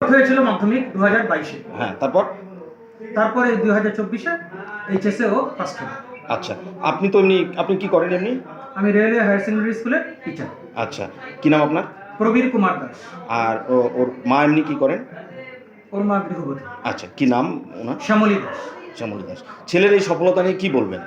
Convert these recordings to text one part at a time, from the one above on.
হয়েছিল মাধ্যমিক দু হাজার বাইশে। হ্যাঁ তারপর? তারপরে দুই হাজার চব্বিশে এইচএসএ ও ফার্স্ট হলো। আচ্ছা আপনি তো এমনি আপনি কি করেন এমনি? আমি রেলওয়ে হায়ার সেকেন্ডারি স্কুলের টিচার। আচ্ছা কি নাম আপনার? প্রবীর কুমার দাস। আর ও- ওর মা এমনি কি করেন? ওর মা গৃহবধূ। আচ্ছা কি নাম ওনার? শ্যামলী দাস। শ্যামলী দাস। ছেলের এই সফলতা নিয়ে কি বলবেন?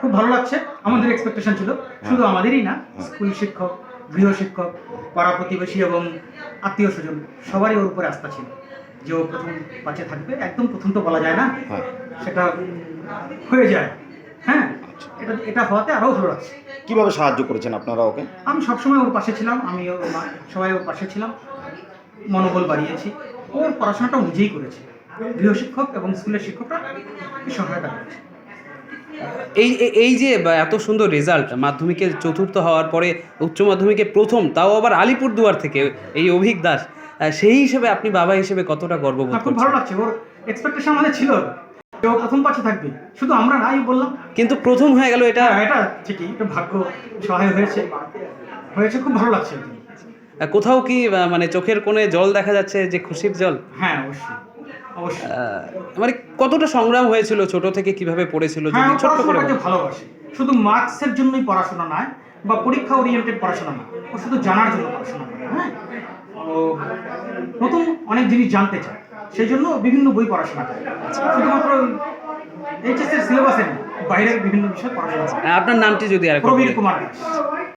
খুব ভালো লাগছে। আমাদের এক্সপেকটেশন ছিল। শুধু আমাদেরই না স্কুল শিক্ষক গৃহ শিক্ষক পাড়া প্রতিবেশী এবং আত্মীয় স্বজন সবারই ওর উপরে আস্থা ছিল যে ও প্রথম পাঁচে থাকবে। একদম প্রথম তো বলা যায় না। হ্যাঁ। সেটা হয়ে যায়। হ্যাঁ? এটা এটা হওয়াতে আরও ভালো লাগছে কীভাবে সাহায্য করেছেন আপনারা ওকে? আমি সবসময় ওর পাশে ছিলাম। আমি ওর মা- সবাই ওর পাশে ছিলাম। মনোবল বাড়িয়েছি। ওর পড়াশোনাটা নিজেই করেছে। গৃহশিক্ষক এবং স্কুলের শিক্ষকরা সহায়তা করেছে। এই এই- যে এত সুন্দর রেজাল্ট মাধ্যমিকে চতুর্থ হওয়ার পরে উচ্চ মাধ্যমিকে প্রথম তাও আবার আলিপুরদুয়ার থেকে এই অভিক দাস। সেই হিসেবে আপনি বাবা হিসেবে কতটা গর্ববোধ খুব ভালো লাগছে। ওর এক্সপেকটেশন আমাদের ছিল। ও প্রথম পাশে থাকবে। শুধু আমরা নাই বললাম। কিন্তু প্রথম হয়ে গেল এটা? হ্যাঁ এটা ঠিকই। এটা ভাগ্য সহায় হয়েছে। হয়েছে খুব ভালো লাগছে। কোথাও কি মানে চোখের কোণে জল দেখা যাচ্ছে যে খুশির জল? হ্যাঁ অবশ্যই। মানে কতটা সংগ্রাম হয়েছিল ছোট থেকে কীভাবে পড়েছিল হ্যাঁ যদি ও ছোট্ট করে ভালোবাসে। শুধু মার্কসের জন্যই পড়াশোনা নয় বা পরীক্ষা ওরিয়েন্টেড পড়াশোনা না ও শুধু জানার জন্য পড়াশোনা করে হ্যাঁ? নতুন অনেক জিনিস জানতে চায় সেই জন্য বিভিন্ন বই পড়াশোনা করে। শুধুমাত্র এইচএস এর সিলেবাসের বাইরের বিভিন্ন বিষয় পড়াশোনা করে। আপনার নামটি যদি আর প্রবীর কুমার দাস।